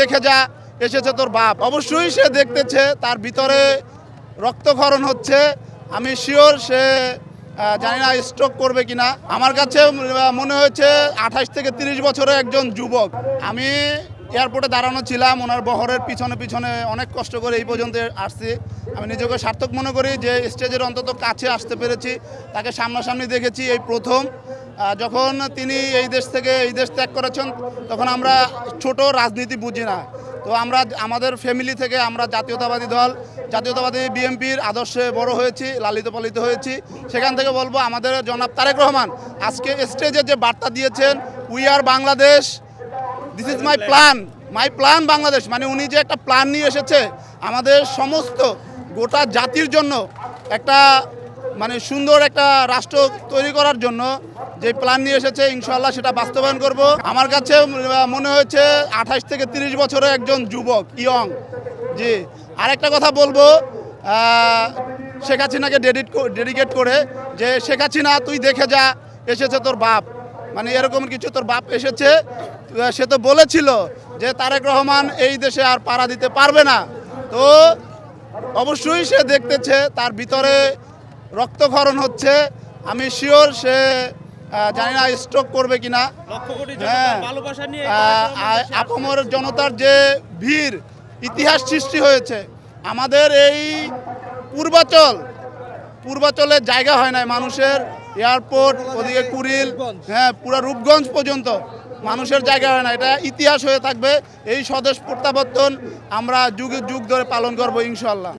দেখে যা, এসেছে তোর বাপ। অবশ্যই সে দেখতেছে, তার ভিতরে রক্তক্ষরণ হচ্ছে। আমি শিওর সে জানি না স্ট্রোক করবে কিনা। আমার কাছে মনে হয়েছে আঠাশ থেকে তিরিশ বছরের একজন যুবক। আমি এয়ারপোর্টে দাঁড়ানো ছিলাম, ওনার বহরের পিছনে পিছনে অনেক কষ্ট করে এই পর্যন্ত আসছি। আমি নিজেকে সার্থক মনে করি যে স্টেজের অন্তত কাছে আসতে পেরেছি। তাকে সামনাসামনি দেখেছি এই প্রথম। যখন তিনি এই দেশ থেকে এই দেশ ত্যাগ করেছেন, তখন আমরা ছোট রাজনীতি বুঝি না। তো আমরা আমাদের ফ্যামিলি থেকে আমরা জাতীয়তাবাদী দল, জাতীয়তাবাদী বিএনপির আদর্শে বড় হয়েছি, লালিত পালিত হয়েছি। সেখান থেকে বলব আমাদের জনাব তারেক রহমান, আজকে স্টেজে যে বার্তা দিয়েছেন we are Bangladesh this is my plan my plan Bangladesh মানে উনি যে একটা প্ল্যান নিয়ে এসেছে, আমাদের সমস্ত গোটা জাতির জন্য একটা মানে সুন্দর একটা রাষ্ট্র তৈরি করার জন্য যে প্ল্যান নিয়ে এসেছে ইনশাল্লাহ সেটা বাস্তবায়ন করব। আমার কাছে মনে হয়েছে আঠাশ থেকে তিরিশ বছরের একজন যুবক, ইয়ং। জি, আরেকটা কথা বলব শেখ হাসিনাকে ডেডিট ডেডিকেট করে যে, শেখ হাসিনা, তুই দেখে যা, এসেছে তোর বাপ। মানে এরকম কিছু তোর বাপ এসেছে সে তো বলেছিল যে, তারেক রহমান এই দেশে আর পাড়া দিতে পারবে না। তো অবশ্যই সে দেখতেছে, তার ভিতরে রক্তক্ষরণ হচ্ছে আমি শিওর সে জানি না স্ট্রোক করবে কিনা। হ্যাঁ। আপামর জনতার যে ভিড় ইতিহাস সৃষ্টি হয়েছে আমাদের এই পূর্বাচল পূর্বাচলে জায়গা হয় নাই মানুষের এয়ারপোর্ট ওদিকে কুড়িল হ্যাঁ পুরো রূপগঞ্জ পর্যন্ত মানুষের জায়গা হয় না এটা ইতিহাস হয়ে থাকবে এই স্বদেশ প্রত্যাবর্তন আমরা যুগে যুগ ধরে পালন করব ইনশাল্লাহ